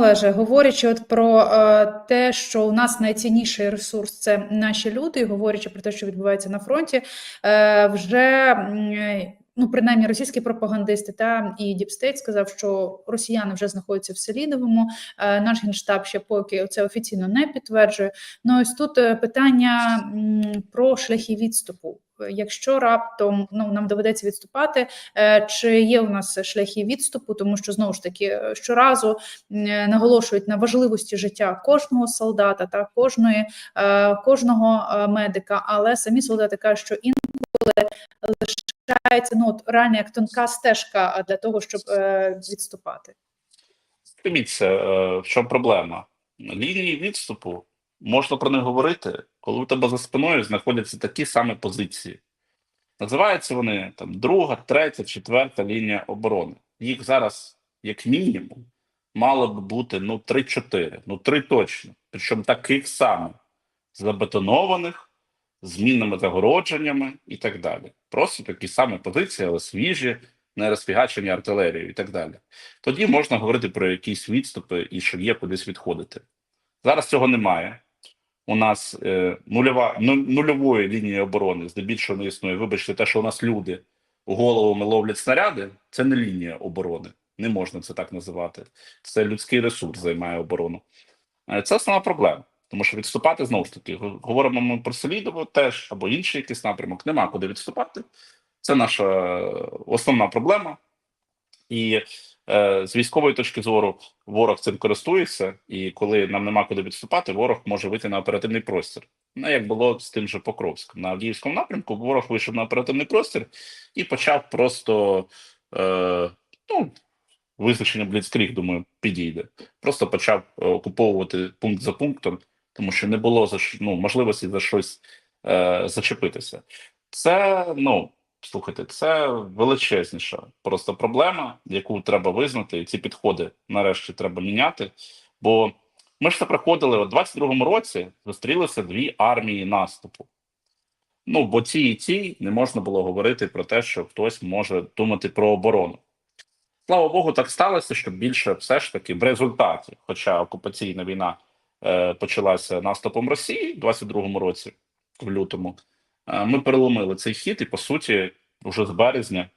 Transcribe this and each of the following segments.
Олеже, говорячи от про е, те, що у нас найцінніший ресурс це наші люди, говорячи про те, що відбувається на фронті, е, вже ну принаймні російські пропагандисти та і Діпстейт сказав, що росіяни вже знаходяться в Селідовому. Е, наш генштаб ще поки це офіційно не підтверджує. Ну ось тут питання про шляхи відступу. Якщо раптом ну нам доведеться відступати, е, чи є у нас шляхи відступу, тому що знову ж таки е, щоразу е, наголошують на важливості життя кожного солдата та кожної кожного медика, але самі солдати кажуть, що інколи лишається ну от реально як тонка стежка для того, щоб відступати. Дивіться, в чому проблема? Лінії відступу можна про них говорити, коли у тебе за спиною знаходяться такі самі позиції. Називаються вони там друга, третя, четверта лінія оборони. Їх зараз, як мінімум, мало б бути ну 3-4, ну 3 точно. Причому таких самих забетонованих, з мінними загородженнями і так далі. Просто такі самі позиції, але свіжі, не розфігачені артилерією і так далі. Тоді можна говорити про якісь відступи і що є кудись відходити. Зараз цього немає. У нас е, нульова, ну, нульової лінії оборони здебільшого не існує. Вибачте, те, що у нас люди головами ловлять снаряди, це не лінія оборони. Не можна це так називати. Це людський ресурс займає оборону. Е, Це основна проблема. Тому що відступати знову ж таки, говоримо ми про Селідово теж або інший якийсь напрямок. Нема куди відступати. Це наша е, основна проблема. І з військової точки зору ворог цим користується, і коли нам нема куди відступати, ворог може вийти на оперативний простір. Ну, як було з тим же Покровськом. На Авдіївському напрямку ворог вийшов на оперативний простір і почав просто е, ну, визначення Бліцкріг, думаю, підійде. Просто почав е, окуповувати пункт за пунктом, тому що не було за ну, можливості за щось е, зачепитися. Це ну. Слухайте, це величезніша просто проблема, яку треба визнати, і ці підходи нарешті треба міняти. Бо ми ж це проходили у 22-му році, зустрілися дві армії наступу. Ну, бо ці і ці не можна було говорити про те, що хтось може думати про оборону. Слава Богу, так сталося, що більше все ж таки в результаті, хоча окупаційна війна е, почалася наступом Росії в 22-му році, в лютому, ми переломили цей хід, і по суті, вже з березня,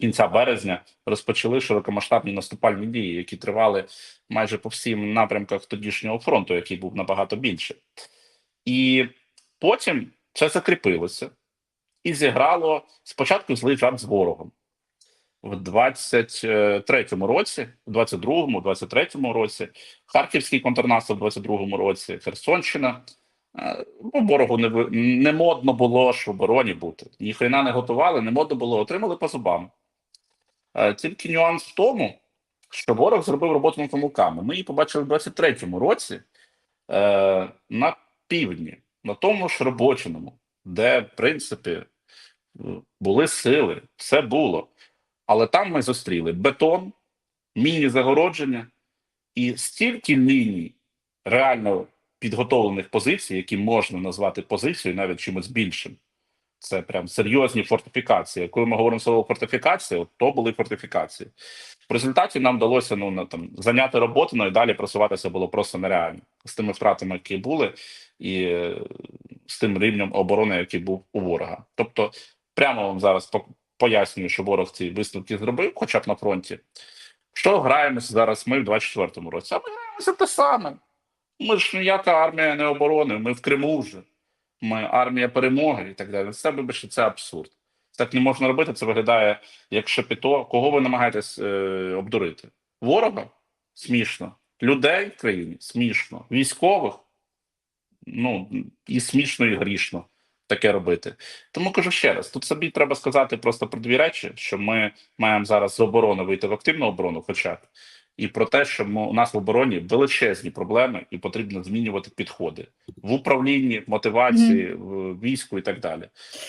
кінця березня, розпочали широкомасштабні наступальні дії, які тривали майже по всім напрямках тодішнього фронту, який був набагато більше. І потім це закріпилося і зіграло спочатку злий жарт з ворогом. В 23-му році, в 22-му, 23-му році, Харківський контрнаступ в 22-му році, Херсонщина. Е, Ну, ворогу не, не модно було ж в обороні бути. Ніхрена не готували, не модно було, отримали по зубам. Е, Тільки нюанс в тому, що ворог зробив роботу над помилками. Ми її побачили в 23-му році е, на півдні, на тому ж робочиному, де, в принципі, були сили, все було. Але там ми зустріли бетон, міні-загородження і стільки ліній реально підготовлених позицій, які можна назвати позицією навіть чимось більшим. Це прям серйозні фортифікації. Коли ми говоримо слово фортифікація, то були фортифікації. В результаті нам вдалося ну, на, там, зайняти роботу, ну і далі просуватися було просто нереально з тими втратами, які були, і е, з тим рівнем оборони, який був у ворога. Тобто, прямо вам зараз пояснюю, що ворог ці висновки зробив, хоча б на фронті. Що граємося зараз ми в 24-му році? А ми граємося те саме. Ми ж ніяка армія не оборони, ми в Криму вже. Ми армія перемоги і так далі. Це, вибачте, це абсурд. Так не можна робити. Це виглядає як шепіто. Кого ви намагаєтесь е, обдурити? Ворога? Смішно. Людей в країні смішно. Військових? Ну, і смішно, і грішно таке робити. Тому кажу ще раз: тут собі треба сказати просто про дві речі: що ми маємо зараз з оборони вийти в активну оборону, хоча б, і про те, що ми, у нас в обороні величезні проблеми, і потрібно змінювати підходи в управлінні, в мотивації, в війську і так далі.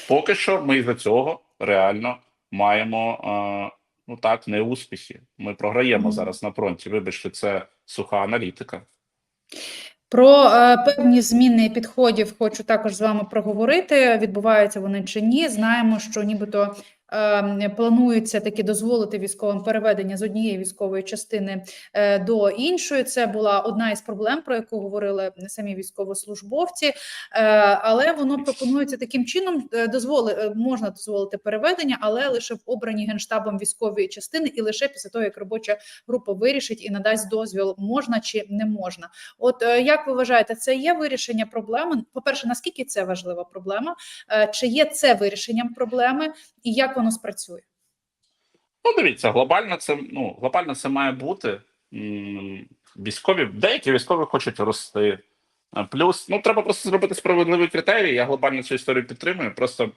Поки що ми за цього реально маємо е, ну так неуспіхи. Ми програємо Мгм. зараз на фронті. Вибачте, це суха аналітика. Про е, певні зміни підходів хочу також з вами проговорити. Відбуваються вони чи ні. Знаємо, що нібито планується таки дозволити військовим переведення з однієї військової частини е, до іншої. Це була одна із проблем, про яку говорили самі військовослужбовці, Е, але воно пропонується таким чином: е, дозволи можна дозволити переведення, але лише в обраній генштабом військової частини, і лише після того, як робоча група вирішить і надасть дозвіл, можна чи не можна. От як ви вважаєте, це є вирішення проблеми? По перше, наскільки це важлива проблема? Чи є це вирішенням проблеми, і як воно спрацює? Ну, дивіться, глобально це ну глобально це має бути. Військові, деякі військові хочуть рости. Плюс, ну треба просто зробити справедливий критерій. Я глобально цю історію підтримую. Просто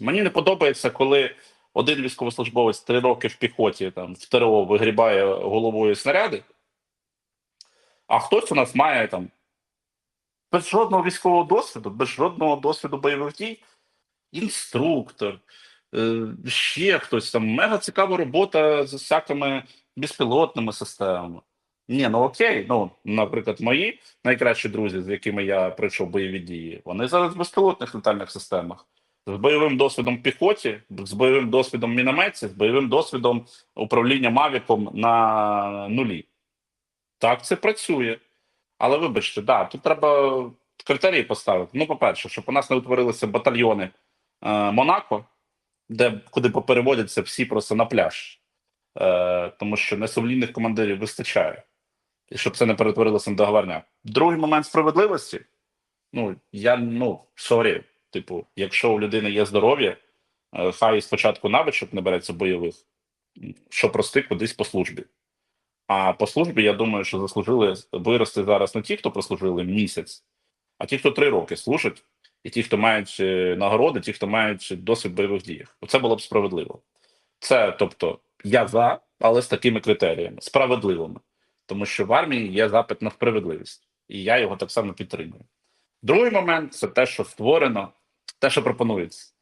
мені не подобається, коли один військовослужбовець три роки в піхоті там в ТРО вигрібає головою снаряди, а хтось у нас має там без жодного військового досвіду, без жодного досвіду бойових дій, інструктор, ще хтось там мега цікава робота з всякими безпілотними системами. Ні, ну окей, ну, наприклад, мої найкращі друзі, з якими я пройшов бойові дії, вони зараз в безпілотних летальних системах. З бойовим досвідом піхоті, з бойовим досвідом мінометці, з бойовим досвідом управління Мавіком на нулі. Так, це працює. Але вибачте, да, тут треба критерії поставити. Ну, по-перше, щоб у нас не утворилися батальйони е, Монако, де куди попереводяться всі просто на пляж, е, тому що несумлінних командирів вистачає, і щоб це не перетворилося на договорняк. Другий момент справедливості. Ну, я ну сорі, типу, якщо у людини є здоров'я, е, хай спочатку навичок не береться бойових, що прости кудись по службі. А по службі, я думаю, що заслужили вирости зараз не ті, хто прослужили місяць, а ті, хто три роки служать, і ті, хто мають е, нагороди, ті, хто мають досвід бойових діях. Оце було б справедливо. Це, тобто, я за, але з такими критеріями, справедливими. Тому що в армії є запит на справедливість, і я його так само підтримую. Другий момент це те, що створено, те, що пропонується.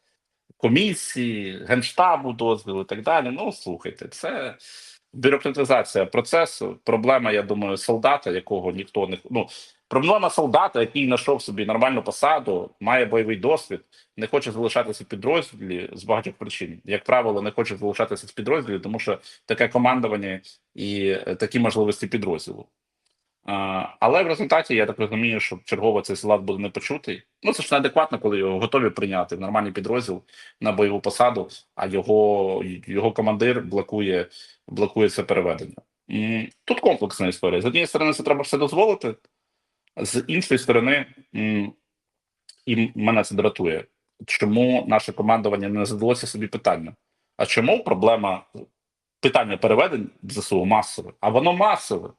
Комісії, генштабу дозвіл і так далі. Ну, слухайте, це бюрократизація процесу. Проблема, я думаю, солдата, якого ніхто не ну проблема солдата, який знайшов собі нормальну посаду, має бойовий досвід, не хоче залишатися в підрозділі з багатьох причин. Як правило, не хоче залишатися в підрозділі, тому що таке командування і е, такі можливості підрозділу. Але в результаті я так розумію, що чергово цей склад буде не почутий. Ну це ж неадекватно, коли його готові прийняти в нормальний підрозділ на бойову посаду, а його, його командир блокує, блокує це переведення. Тут комплексна історія. З однієї сторони, це треба все дозволити, з іншої сторони, і мене це дратує. Чому наше командування не задалося собі питання? А чому проблема питання переведень ЗСУ масове? А воно масове.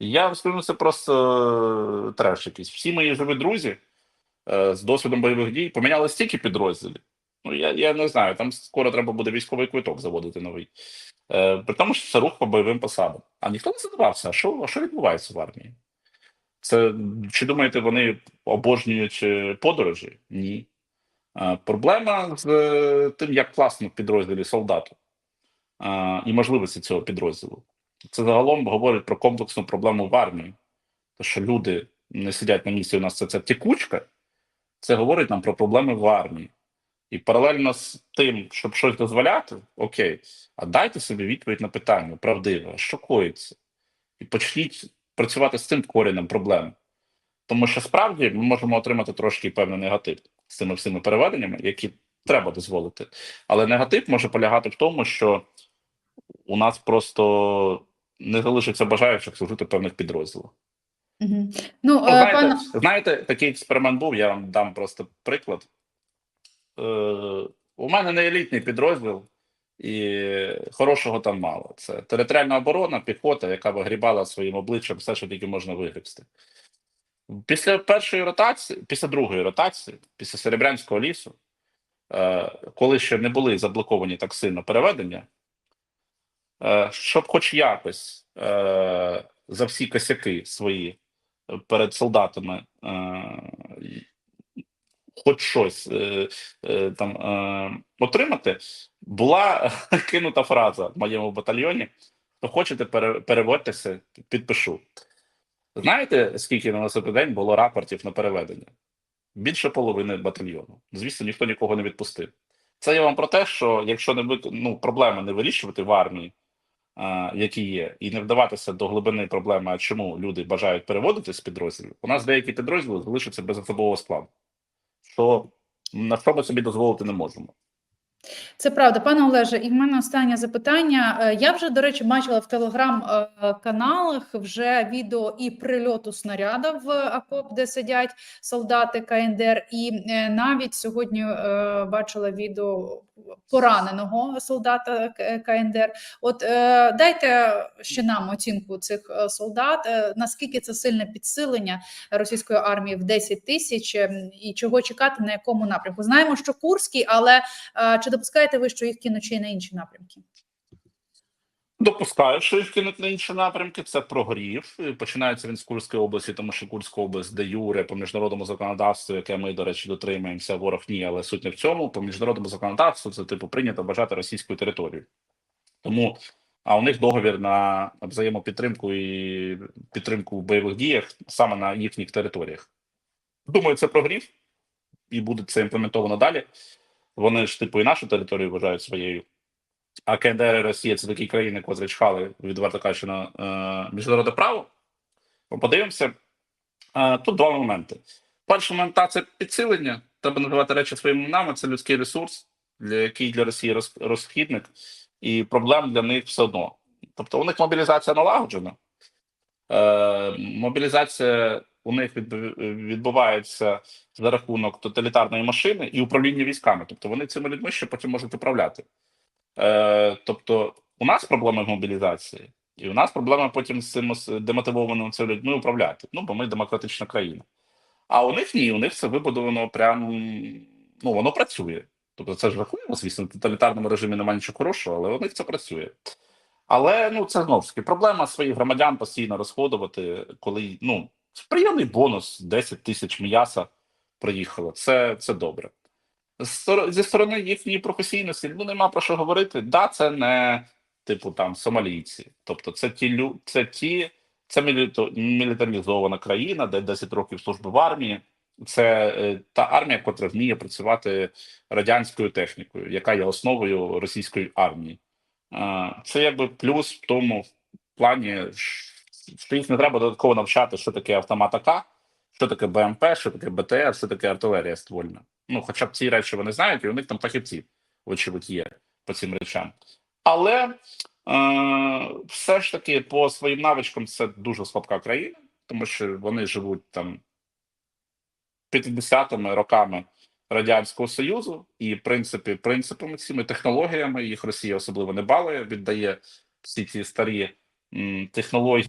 Я скажу, це просто е, треш якийсь. Всі мої живі друзі е, з досвідом бойових дій поміняли стільки підрозділів. Ну, я, я не знаю, там скоро треба буде військовий квиток заводити новий. Е, при тому, що це рух по бойовим посадам. А ніхто не задавався, а що, а що відбувається в армії? Це чи думаєте, вони обожнюють е, подорожі? Ні. Проблема з е, тим, як класно в підрозділі солдату і можливості цього підрозділу. Це загалом говорить про комплексну проблему в армії. То, що люди не сидять на місці, у нас це, це текучка, це говорить нам про проблеми в армії. І паралельно з тим, щоб щось дозволяти, окей, а дайте собі відповідь на питання правдиве, що коїться? І почніть працювати з цим коренем проблем. Тому що справді ми можемо отримати трошки певний негатив з цими всіми переведеннями, які треба дозволити. Але негатив може полягати в тому, що у нас просто не залишиться бажаючих служити певних підрозділах. Угу. Ну, Ну, е, знаєте, пане знаєте, такий експеримент був, я вам дам просто приклад. Е, у мене не елітний підрозділ, і хорошого там мало. Це територіальна оборона, піхота, яка вигрібала своїм обличчям все, що тільки можна вигрібсти. Після першої ротації, після другої ротації, після Серебрянського лісу, е, коли ще не були заблоковані так сильно переведення, е, щоб хоч якось е, за всі косяки свої перед солдатами хоч щось там отримати, була кинута фраза в моєму батальйоні: то хочете, переводьтеся, підпишу. Знаєте, скільки на наступний день було рапортів на переведення? Більше половини батальйону. Звісно, ніхто нікого не відпустив. Це я вам про те, що якщо не ну, проблеми не вирішувати в армії, а, які є, і не вдаватися до глибини проблеми, а чому люди бажають переводити з підрозділів, у нас деякі підрозділи залишаться без особового складу, що на що ми собі дозволити не можемо. Це правда, пане Олеже. І в мене останнє запитання. Е, Я вже, до речі, бачила в телеграм-каналах вже відео і прильоту снаряда в окоп, де сидять солдати КНДР, і е, навіть сьогодні е, бачила відео пораненого солдата КНДР. От е, дайте ще нам оцінку цих е, солдат. Е, Наскільки це сильне підсилення російської армії в 10 тисяч, ем, і чого чекати на якому напрямку? Знаємо, що Курський, але е, чи допускаєте ви, що їх кинуть ще й на інші напрямки? Допускаю, що їх кинуть на інші напрямки. Це прогрів. І Починається він з Курської області, тому що Курська область де юре по міжнародному законодавству, яке ми, до речі, дотримуємося. Ворог ні, але суть не в цьому. По міжнародному законодавству це типу прийнято вважати російською територією. Тому а у них договір на взаємопідтримку і підтримку в бойових діях саме на їхніх територіях. Думаю, це прогрів, і буде це імплементовано далі. Вони ж типу і нашу територію вважають своєю. А КНДР і Росія це такі країни, котрі чхали, відверто кажучи, на е, міжнародне право. Подивимося. Е, тут два моменти. Перший момент це підсилення. Треба називати речі своїми іменами. Це людський ресурс, для який для Росії роз, розхідник, і проблем для них все одно. Тобто у них мобілізація налагоджена. Е, мобілізація у них відбувається за рахунок тоталітарної машини і управління військами. Тобто вони цими людьми ще потім можуть управляти. Е, тобто, у нас проблеми в мобілізації, і у нас проблема потім з цими з демотивованими цими людьми управляти. Ну, бо ми демократична країна. А у них ні, у них це вибудовано прям ну, воно працює. Тобто, це ж рахуємо, звісно, в тоталітарному режимі немає нічого хорошого, але у них це працює. Але ну це знову ж таки проблема своїх громадян постійно розходувати, коли ну приємний бонус 10 тисяч м'яса приїхало. Це, це добре. Зі сторони їхньої професійності ну нема про що говорити. Да, це не типу там сомалійці. Тобто, це ті це ті, це мілітаризована країна, де 10 років служби в армії. Це е, та армія, яка вміє працювати радянською технікою, яка є основою російської армії. Це якби плюс в тому плані, що їх не треба додатково навчати, що таке автомат АК, що таке БМП, що таке БТР, що таке артилерія ствольна. Ну, хоча б ці речі вони знають, і у них там фахівці, вочевидь, є по цим речам. Але е, все ж таки по своїм навичкам це дуже слабка країна, тому що вони живуть там 50-ми роками Радянського Союзу, і в принципами цими технологіями їх Росія особливо не балує, віддає всі ці старі м, технології.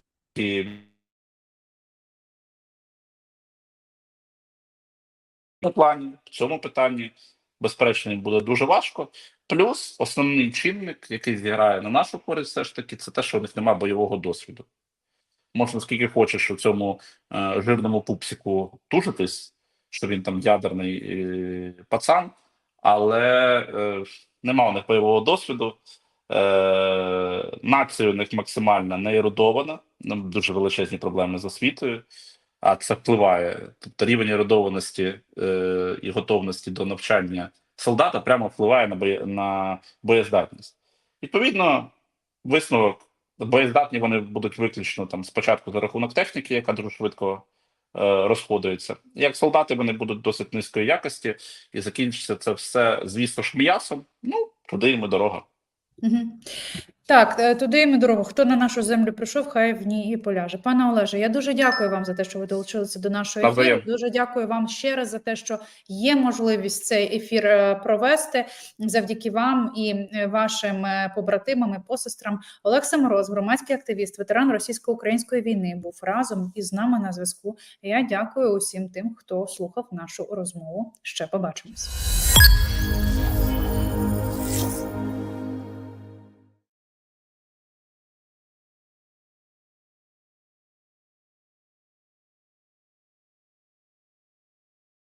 В плані в цьому питанні безперечно буде дуже важко. Плюс основний чинник, який зіграє на нашу користь, все ж таки, це те, що у них немає бойового досвіду. Можна скільки хочеш у цьому е, жирному пупсику тужитись, що він там ядерний е, пацан, але е, нема у них бойового досвіду. Е, нація у них максимально не ерудована, дуже величезні проблеми з освітою, а це впливає. Тобто рівень ерудованості е, і готовності до навчання солдата прямо впливає на, боє, на боєздатність. Відповідно, висновок боєздатні вони будуть виключно там спочатку за рахунок техніки, яка дуже швидко е, розходується. Як солдати вони будуть досить низької якості, і закінчиться це все, звісно ж, м'ясом. Ну, туди і дорога. Угу. Так, е, туди ми дорогу. Хто на нашу землю прийшов, хай в ній і поляже. Пане Олеже, я дуже дякую вам за те, що ви долучилися до нашої ефіру. Дуже дякую вам ще раз за те, що є можливість цей ефір е, провести завдяки вам і е, вашим побратимам і посестрам. Олег Самороз, громадський активіст, ветеран російсько-української війни, був разом із нами на зв'язку. Я дякую усім тим, хто слухав нашу розмову. Ще побачимось.